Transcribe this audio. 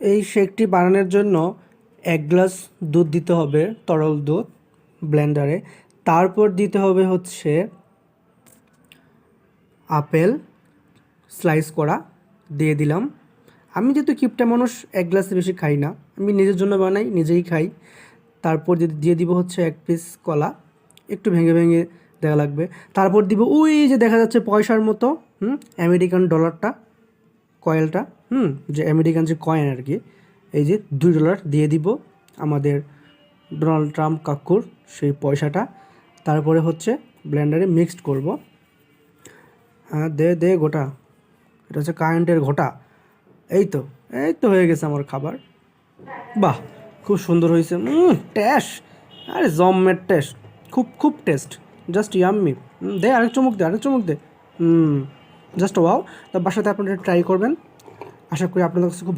এই শেকটি বানানোর জন্য এক গ্লাস দুধ দিতে হবে, তরল দুধ, ব্লেন্ডারে। তারপর দিতে হবে হচ্ছে আপেল, স্লাইস করা, দিয়ে দিলাম। আমি যেহেতু কিপটা মানুষ, এক গ্লাসে বেশি খাই না। আমি নিজের জন্য বানাই, নিজেই খাই। তারপর দিয়ে দিব হচ্ছে এক পিস কলা। একটু ভেঙে ভেঙে দেওয়া লাগবে। তারপর দিব ওই যে দেখা যাচ্ছে পয়সার মতো, হুম, আমেরিকান ডলারটা। কয়েলটা, হুম, যে আমেরিকান যে কয়েন আর কি, এই যে দুই ডলার দিয়ে দিব আমাদের ডোনাল্ড ট্রাম্প কাকুর সেই পয়সাটা। তারপরে হচ্ছে ব্লেন্ডারে মিক্সড করব। হ্যাঁ দে দে গোটা। এটা হচ্ছে কারেন্টের ঘোটা। এই তো এই তো হয়ে গেছে আমার খাবার। বাহ, খুব সুন্দর হয়েছে। টেস্ট। আরে, জমের টেস্ট। খুব খুব টেস্ট। Just yummy. দে আরেক চমক দে, আরেক চমক দে। হুম জাস্ট ওয়াও। তো বাসাতে আপনারা ট্রাই করবেন। আশা করি আপনাদের কাছে খুব